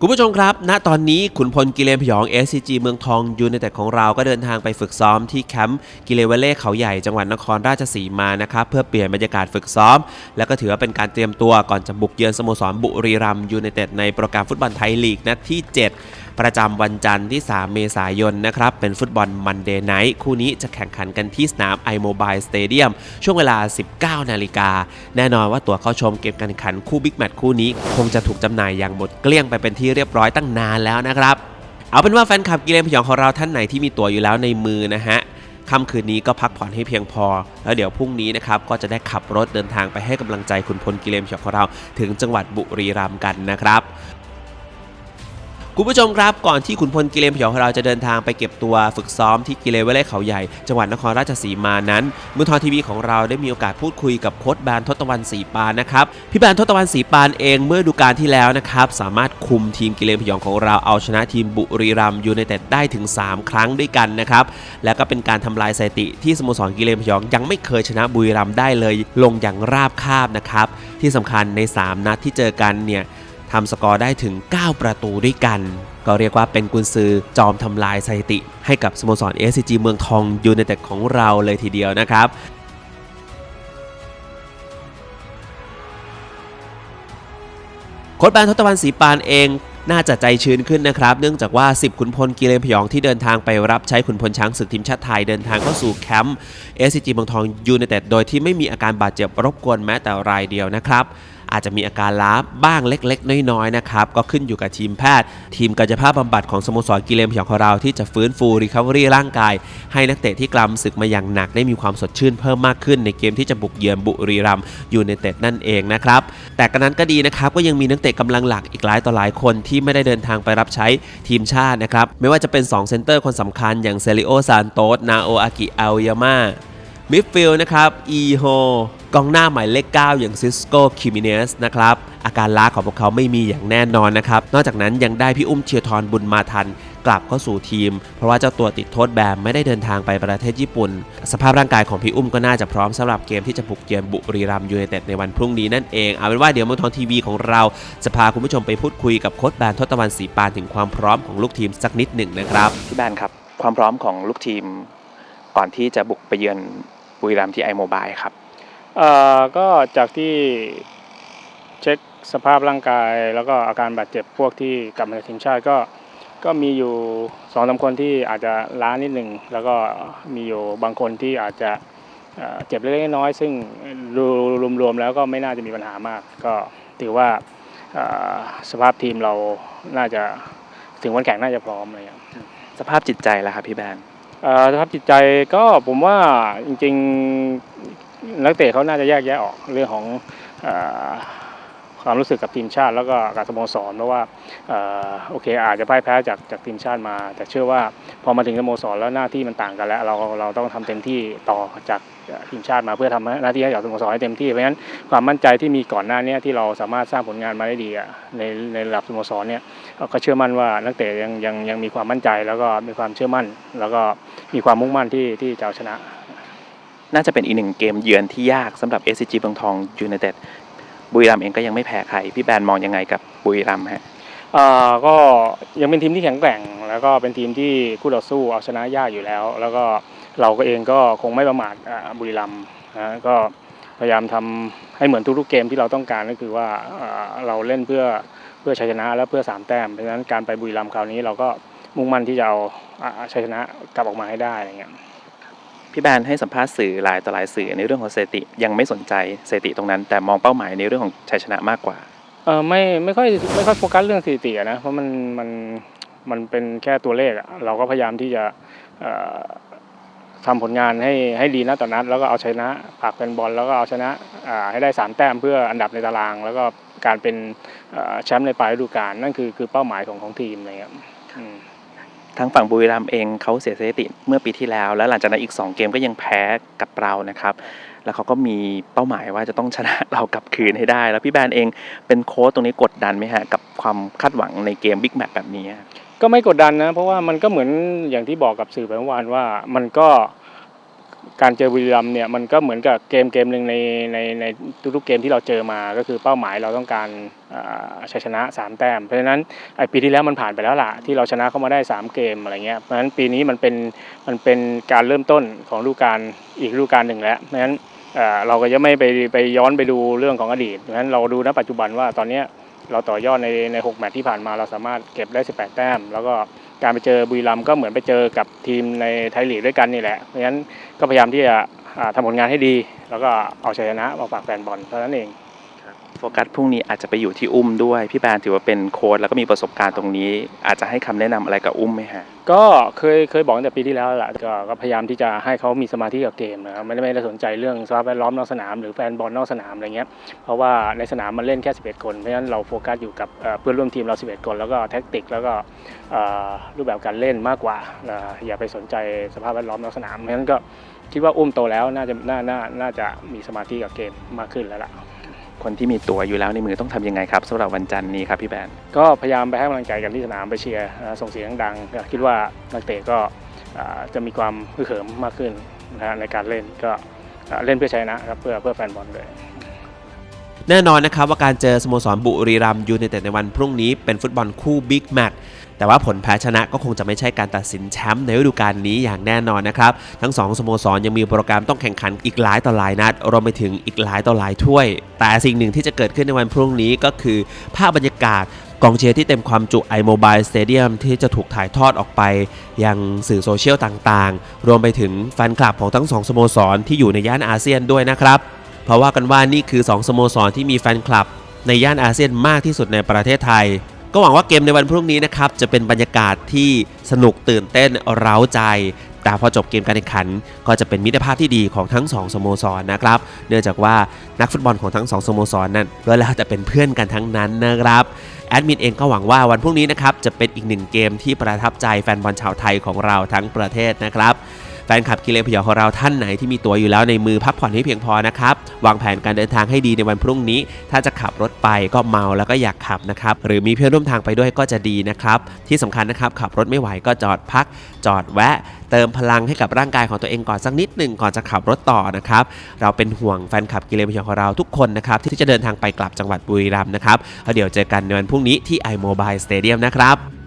คุณผู้ชมครับ ณ ตอนนี้ขุนพลกิเลนพยอง SCG เมืองทองยูไนเต็ดของเราก็เดินทางไปฝึกซ้อมที่แคมป์กิเลเวเล่เขาใหญ่จังหวัดนครราชสีมานะครับเพื่อเปลี่ยนบรรยากาศฝึกซ้อม แล้วก็ถือว่าเป็นการเตรียมตัวก่อนจะบุกเยือนสโมสรบุรีรัมยูไนเต็ดในโปรแกรมฟุตบอลไทยลีกนัดที่ 7 ประจำวันจันทร์ที่ 3 เมษายนนะครับ เป็นฟุตบอลมันเดย์ไนท์คู่นี้จะแข่งขันกันที่สนาม iMobile Stadium ช่วงเวลา 19 นาฬิกา แน่นอนว่าตั๋วเข้าชมเกมการแข่งขันคู่บิ๊กแมตช์คู่นี้คงจะถูกจำหน่ายอย่างหมดเกลี้ยงไปเป็นที่เรียบร้อยตั้งนานแล้วนะครับ เอาเป็นว่าแฟนคลับกิเลนพยองของเราท่านไหนที่มีตั๋วอยู่แล้วในมือนะฮะค่ำคืนนี้ก็พักผ่อนให้เพียงพอ แล้วเดี๋ยวพรุ่งนี้นะครับก็จะได้ขับรถเดินทางไปให้กำลังใจคุณพลกิเลนพยองของเรา ถึงจังหวัดบุรีรัมย์กันนะครับ คุณผู้ชมครับก่อนที่ขุนพลกิเลนพยองของเราจะเดินทางไปเก็บตัวฝึกซ้อมที่กิเลนเวเล่เขาใหญ่ จังหวัดนครราชสีมานั้นมือทอทีวีของเราได้มีโอกาสพูดคุยกับโค้ชแบรนทศตวรรณศรีปานนะครับพี่แบรนทศตวรรณศรีปานเองเมื่อดูการที่แล้วนะครับสามารถคุมทีมกิเลนพยองของเราเอาชนะทีมบุรีรัมยูไนเต็ดได้ถึง 3 ครั้งด้วยกันนะครับและก็เป็นการทำลายสถิติที่สโมสรกิเลนพยองยังไม่เคยชนะบุรีรัมได้เลย ลงอย่างราบคาบนะครับที่สำคัญใน 3 นัดที่เจอกันเนี่ย ทำสกอร์ได้ถึง 9 ประตูด้วยกัน ก็เรียกว่าเป็นกุนซือจอมทำลายสถิติ ให้กับสโมสร SCG เมืองทองยูไนเต็ดของเราเลยทีเดียวนะครับโค้ชแบนทศตวรรณศรีปานเองน่าจะใจชื้นขึ้นนะครับ เนื่องจากว่า 10 ขุนพลกิเลนพยองที่เดินทางไปรับใช้ขุนพลช้างศึกทีมชาติไทยเดินทางเข้าสู่แคมป์ SCG เมืองทองยูไนเต็ดโดยที่ไม่มีอาการบาดเจ็บรบกวนแม้แต่รายเดียวนะครับ อาจจะมีอาการล้าบ้างเล็ก ๆ น้อยๆนะครับก็ขึ้นอยู่กับทีมแพทย์ ทีมกายภาพบำบัดของสโมสรกิเลนพยองของเราที่จะฟื้นฟูรีคา v อรี่ร่างกาย ให้นักเตะที่กลำศึกมาอย่างหนักได้มีความสดชื่นเพิ่มมากขึ้นในเกมที่จะบุกเยือนบุรีรัมย์ยูไนเต็ดนั่นเองนะครับแต่กระนั้นก็ดีนะครับก็ยังมีนักเตะกำลังหลักอีกหลายต่อหลายคนที่ไม่ได้เดินทางไปรับใช้ทีมชาตินะครับไม่ว่าจะเป็น2เซนเตอร์คนสำคัญอย่างเซริโอซานโตสนาโออากิอัลยาม่า มิดฟิลด์นะครับอีโฮกองหน้าหมายเลข 9 อย่างซิสโกคิมิเนสนะครับ อาการล้าของพวกเขาไม่มีอย่างแน่นอนนะครับ นอกจากนั้นยังได้พี่อุ้มเชียร์ทรบุญมาทัน กลับเข้าสู่ทีม เพราะว่าเจ้าตัวติดโทษแบนไม่ได้เดินทางไปประเทศญี่ปุ่น สภาพร่างกายของพี่อุ้มก็น่าจะพร้อมสำหรับเกมที่จะบุกเยือนบุรีรัมยูไนเต็ดในวันพรุ่งนี้นั่นเองเอาเป็นว่าเดี๋ยวเมืองทองทีวีของเราจะพาคุณผู้ชมไปพูดคุยกับโค้ชแบนทศตวรรณศรีปานถึงความพร้อมของลูกทีมสักนิดหนึ่งนะครับพี่แบนครับความพร้อมของลูกทีมก่อนที่จะบุกไปเยือน บุรีรัมย์ที่ไอโมบายครับเอ่อก็จากที่เช็คสภาพร่างกาย แล้วก็อาการบาดเจ็บพวกที่กลับมาจากทีมชาติก็ก็มีอยู่สองสาคนที่อาจจะล้านิดหนึ่งแล้วก็มีอยู่บางคนที่อาจจะเอ่อเจ็บเล็กๆน้อยๆซึ่งรวมๆแล้วก็ไม่น่าจะมีปัญหามาก ก็ถือว่าเอ่อสภาพทีมเราน่าจะถึงวันแข่งน่าจะพร้อมอะไรอย่างเงี้ยสภาพจิตใจแล้วครับพี่แบนเอ่อ สภาพจิตใจก็ผมว่าจริงๆนักเตะเขาน่าจะแยกแยะออกเรื่องของ ความรู้สึกกับทีมชาติ แล้วก็กับสโมสรเพราะว่าออโอเคอาจจะพ่ายแพ้จากจากทีมชาติมา แต่เชื่อว่าพอมาถึงสโมสรแล้วหน้าที่มันต่างกันแล้ว เราเราต้องทำเต็มที่ต่อจากทีมชาติมาเพื่อทำหน้าที่ให้กับสโมสรให้เต็มที่เพราะฉะนั้นความมั่นใจที่มีก่อนหน้านี้ที่เราสามารถสร้างผลงานมาได้ดีในในระดับสโมสรเนี่ยก็เชื่อมั่นว่านักเตะยังยังยังมีความมั่นใจ แล้วก็มีความเชื่อมั่น แล้วก็มีความมุ่งมั่นที่ที่จะเอาชนะน่าจะเป็นอีกหนึ่งเกมเยือนที่ยากสำหรับ SCG เมืองทองยูไนเต็ด บุรีรัมเองก็ยังไม่แพ้ใครพี่แบนมองยังไงกับบุรีรัมฮะก็ยังเป็นทีมที่แข็งแกร่ง แล้วก็เป็นทีมที่คู่ต่อสู้เอาชนะยากอยู่แล้ว แล้วก็เราก็เองก็คงไม่ประมาทอ่าบุรีรัมนะก็พยายามทำให้เหมือนทุกๆเกมที่เราต้องการก็คือว่าเราเล่นเพื่อเพื่อชัยชนะและเพื่อสามแต้มเพราะฉะนั้นการไปบุรีรัมย์คราวนี้เราก็มุ่งมั่นที่จะเอาอ่าชัยชนะกลับออกมาให้ได้อะไรเงี้ย พี่แบนให้สัมภาษณ์สื่อหลายต่อหลายสื่อในเรื่องของสถิติยังไม่สนใจสถิติตรงนั้น แต่มองเป้าหมายในเรื่องของชัยชนะมากกว่า เออไม่ไม่ค่อยไม่ค่อยโฟกัสเรื่องสถิตินะเพราะมันมันมันเป็นแค่ตัวเลขเราก็พยายามที่จะเอ่อทำผลงานให้ให้ดีนะต่อนนัดแล้วก็เอาชนะผลักเป็นบอลแล้วก็เอาชนะให้ได้สามแต้มเพื่ออันดับในตาราง แล้วก็การเป็นแชมป์ในปลายฤดูกาลนั่นคือคือเป้าหมายของของทีมอะไรเงี้ย ทั้งฝั่งบุรีรัมย์เองเขาเสียสถิติเมื่อปีที่แล้ว แล้วหลังจากนั้นอีก 2 เกมก็ยังแพ้กับเรานะครับ แล้วเขาก็มีเป้าหมายว่าจะต้องชนะเรากลับคืนให้ได้ แล้วพี่แบนเองเป็นโค้ชตรงนี้กดดันไหมฮะกับความคาดหวังในเกมบิ๊กแมตช์แบบนี้ ก็ไม่กดดันนะ เพราะว่ามันก็เหมือนอย่างที่บอกกับสื่อไปเมื่อวานว่ามันก็ การเจอบุรีรัมเนี่ยมันก็เหมือนกับเกมเกมหนึ่งในในในทุกๆเกมที่เราเจอมาก็คือเป้าหมายเราต้องการชัยชนะ 3 แต้ม เพราะฉะนั้นไอปีที่แล้วมันผ่านไปแล้วล่ะที่เราชนะเข้ามาได้ 3 เกมอะไรเงี้ยเพราะฉะนั้นปีนี้มันเป็นมันเป็นการเริ่มต้นของฤดูกาลอีกฤดูกาลหนึ่งแล้วเพราะฉะนั้นเราก็จะไม่ไปไปย้อนไปดูเรื่องของอดีตเพราะฉะนั้นเราดูณปัจจุบันว่าตอนนี้เราต่อยอดในใน6แมตช์ที่ผ่านมาเราสามารถเก็บได้ 18 แต้ม แล้วก็ การไปเจอบุรีรัมย์ก็เหมือนไปเจอกับทีมในไทยลีกด้วยกันนี่แหละเพราะฉะนั้นก็พยายามที่จะอ่าทำผลงานให้ดี แล้วก็เอาชัยชนะมาฝากแฟนบอลเท่านั้นเอง โฟกัสพรุ่งนี้อาจจะไปอยู่ที่อุ้มด้วย พี่แบนถือว่าเป็นโค้ชแล้วก็มีประสบการณ์ตรงนี้ อาจจะให้คำแนะนำอะไรกับอุ้มไหมฮะ ก็เคยเคยบอกตั้งแต่ปีที่แล้วแหละก็ก็พยายามที่จะให้เขามีสมาธิกับเกมนะครับไม่ได้ไม่ได้สนใจเรื่องสภาพแวดล้อมนอกสนามหรือแฟนบอลนอกสนามอะไรเงี้ยเพราะว่าในสนามมันเล่นแค่ 11 คนเพราะฉะนั้นเราโฟกัสอยู่กับเอ่อเพื่อนร่วมทีมเรา 11 คน แล้วก็แท็กติกแล้วก็เอ่อรูปแบบการเล่นมากกว่าเอ่ออย่าไปสนใจสภาพแวดล้อมนอกสนามเพราะฉะนั้นก็คิดว่าอุ้มโตแล้วน่าจะน่าน่าน่าจะมีสมาธิกับเกมมากขึ้นแล้วล่ะ คนที่มีตัวอยู่แล้วในมือต้องทำยังไงครับสำหรับวันจันทร์นี้ครับพี่แบนก็พยายามไปให้กำลังใจกันที่สนามไปเชียร์ส่งเสียงดังคิดว่านักเตะก็จะมีความฮึกเหิมมากขึ้นนะในการเล่นก็เล่นเพื่อชัยนะครับเพื่อเพื่อแฟนบอลด้วย แน่นอนนะครับว่าการเจอสโมสรบุรีรัมย์ยูไนเต็ดในวันพรุ่งนี้เป็นฟุตบอลคู่บิ๊กแมตช์แต่ว่าผลแพ้ชนะก็คงจะไม่ใช่การตัดสินแชมป์ในฤดูกาลนี้อย่างแน่นอนนะครับ ทั้งสองสโมสรยังมีโปรแกรมต้องแข่งขันอีกหลายต่อหลายนัดรวมไปถึงอีกหลายต่อหลายถ้วย แต่สิ่งหนึ่งที่จะเกิดขึ้นในวันพรุ่งนี้ก็คือภาพบรรยากาศกองเชียร์ที่เต็มความจุ iMobile Stadium ที่จะถูกถ่ายทอดออกไป ยังสื่อโซเชียลต่างๆ รวมไปถึงแฟนคลับของทั้งสองสโมสรที่อยู่ในย่านอาเซียนด้วยนะครับ เพราะว่ากันว่านี่คือ 2 สโมสรที่มีแฟนคลับ ในย่านอาเซียนมากที่สุดในประเทศไทย ก็หวังว่าเกมในวันพรุ่งนี้นะครับจะเป็นบรรยากาศที่สนุกตื่นเต้นเร้าใจแต่พอจบเกมการแข่งขัน ก็จะเป็นมิตรภาพที่ดีของทั้ง 2 สโมสรนะครับ เนื่องจากว่านักฟุตบอลของทั้ง 2 สโมสรนั้นก็แล้วแต่เป็นเพื่อนกันทั้งนั้นนะครับแอดมินเองก็หวังว่าวันพรุ่งนี้นะครับจะเป็นอีกหนึ่งเกมที่ประทับใจแฟนบอลชาวไทยของเราทั้งประเทศนะครับ แฟนคลับกิเลนพยองของเราท่านไหนที่มีตัวอยู่แล้วในมือพักผ่อนให้เพียงพอนะครับ วางแผนการเดินทางให้ดีในวันพรุ่งนี้ ถ้าจะขับรถไปก็เมาแล้วก็อยากขับนะครับ หรือมีเพื่อนร่วมทางไปด้วยก็จะดีนะครับ ที่สำคัญนะครับขับรถไม่ไหวก็จอดพัก จอดแวะ เติมพลังให้กับร่างกายของตัวเองก่อนสักนิดหนึ่งก่อนจะขับรถต่อนะครับ เราเป็นห่วงแฟนคลับกิเลนพยองของเราทุกคนนะครับที่จะเดินทางไปกลับจังหวัดบุรีรัมย์นะครับแล้วเดี๋ยวเจอกันในวันพรุ่งนี้ที่ iMobile Stadium นะครับ